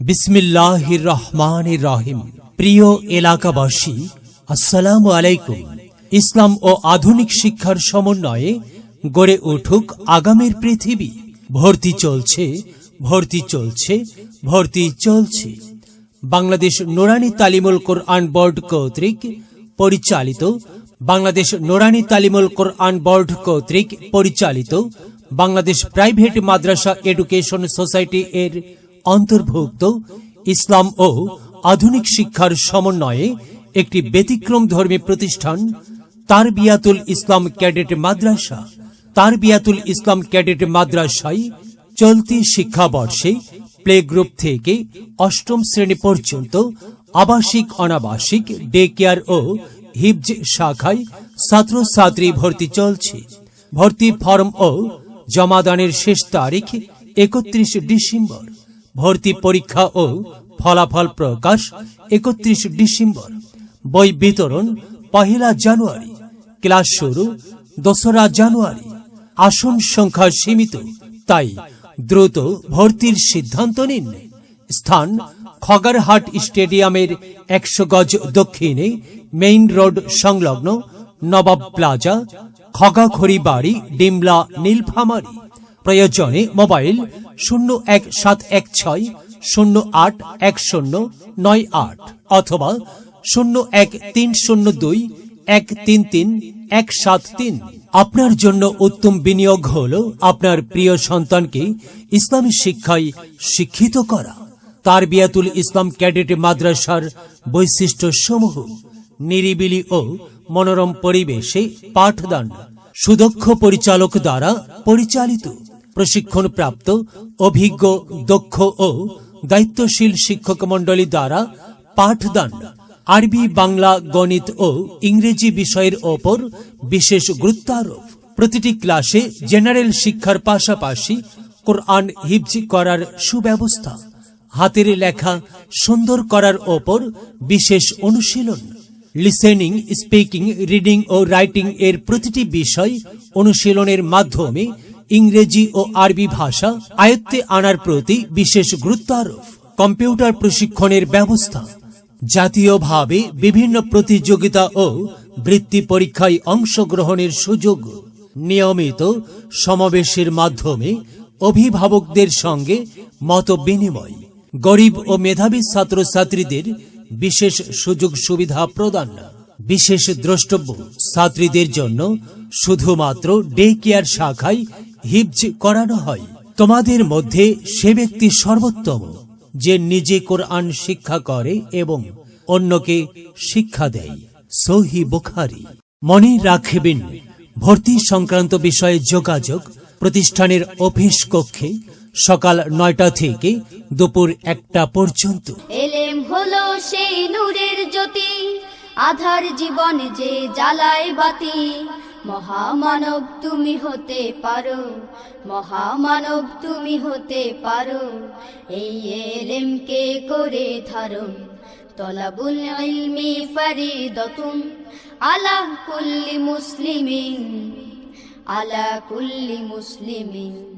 বিসমিল্লাহ রহমান রহিম প্রিয় এলাকাবাসী, আসসালামু আলাইকুম। ইসলাম ও আধুনিক শিক্ষার সমন্বয়ে গড়ে উঠুক আগামীর পৃথিবী। ভর্তি চলছে ভর্তি চলছে ভর্তি চলছে। বাংলাদেশ নোরানি তালিমুল কোরআন বোর্ড কর্তৃক পরিচালিত, বাংলাদেশ নোরানি তালিমুল কোরআন বোর্ড কর্তৃক পরিচালিত, বাংলাদেশ প্রাইভেট মাদ্রাসা এডুকেশন সোসাইটি এর অন্তর্ভুক্ত ইসলাম ও আধুনিক শিক্ষার সমন্বয়ে একটি ব্যতিক্রম ধর্মী প্রতিষ্ঠান তার বিয়াতুল ইসলাম ক্যাডেট মাদ্রাসা। তার বিয়াতুল ইসলাম ক্যাডেট মাদ্রাসায় চলতি শিক্ষাবর্ষে প্লে গ্রুপ থেকে অষ্টম শ্রেণি পর্যন্ত আবাসিক, অনাবাসিক, ডে কেয়ার ও হিবজ শাখায় ছাত্রছাত্রী ভর্তি চলছে। ভর্তি ফর্ম ও জমাদানের শেষ তারিখ একত্রিশ ডিসেম্বর। ভর্তি পরীক্ষা ও ফলাফল প্রকাশ একত্রিশ ডিসেম্বর। বই বিতরণ পহেলা জানুয়ারি। ক্লাস শুরু দোসরা জানুয়ারি। আসন সংখ্যা সীমিত, তাই দ্রুত ভর্তির সিদ্ধান্ত নিন। স্থান খগারহাট স্টেডিয়ামের একশো গজ দক্ষিণে মেইন রোড সংলগ্ন নবাব প্লাজা, খগাখড়ি বাড়ি, ডিমলা, নীলফামারি। প্রয়োজনে মোবাইল শূন্য এক সাত এক ছয় শূন্য আট এক শূন্য নয় আট অথবা শূন্য এক তিন শূন্য দুই এক তিন তিন এক সাত তিন। আপনার জন্য উত্তম বিনিয়োগ হল আপনার প্রিয় সন্তানকে ইসলামী শিক্ষায় শিক্ষিত করা। তার বিয়াতুল ইসলাম ক্যাডেট মাদ্রাসার বৈশিষ্ট্য সমূহ নিরিবিলি ও মনোরম পরিবেশে পাঠদান, সুদক্ষ পরিচালক দ্বারা পরিচালিত। প্রশিক্ষণপ্রাপ্ত, অভিজ্ঞ, দক্ষ ও দায়িত্বশীল শিক্ষক মণ্ডলী দ্বারা পাঠদান, আরবি, বাংলা, গণিত ও ইংরেজি বিষয়ের ওপর বিশেষ গুরুত্ব আরোপ প্রতিটি ক্লাসে জেনারেল শিক্ষার পাশাপাশি কোরআন হিফজি করার সুব্যবস্থা, হাতের লেখা সুন্দর করার ওপর বিশেষ অনুশীলন, লিসেনিং, স্পিকিং, রিডিং ও রাইটিং এর প্রতিটি বিষয় অনুশীলনের মাধ্যমে ইংরেজি ও আরবি ভাষা আয়ত্তে আনার প্রতি বিশেষ গুরুত্ব আরোপ কম্পিউটার প্রশিক্ষণের ব্যবস্থা। জাতীয়ভাবে বিভিন্ন প্রতিযোগিতা ও বৃত্তি পরীক্ষায় অংশগ্রহণের সুযোগ নিয়মিত সমাবেশের মাধ্যমে অভিভাবকদের সঙ্গে মত বিনিময় গরিব ও মেধাবী ছাত্রছাত্রীদের বিশেষ সুযোগ সুবিধা প্রদান। বিশেষ দ্রষ্টব্য, ছাত্রীদের জন্য শুধুমাত্র ডে কেয়ার শাখায় হিপজ করানো হয়। তোমাদের মধ্যে সে ব্যক্তি সর্বোত্তম, যে নিজে কোরআন শিক্ষা করে এবং অন্যকে শিক্ষা দেয়। সহি বুখারি। মনে রাখবেন, ভর্তি সংক্রান্ত বিষয়ে যোগাযোগ প্রতিষ্ঠানের অফিস কক্ষে সকাল নয়টা থেকে দুপুর একটা পর্যন্ত। এলেম হলো সেই নূরের জ্যোতি, আধার জীবন যে জ্বালায় বাতি। মহামানব তুমি হতে পারো, মহামানব তুমি হতে পারো। এই এলেমকে করে ধারণ, তলাবুল ইলমি ফারিদতুন, আলা কুল্লি মুসলিমিন, আলা কুল্লি মুসলিমিন।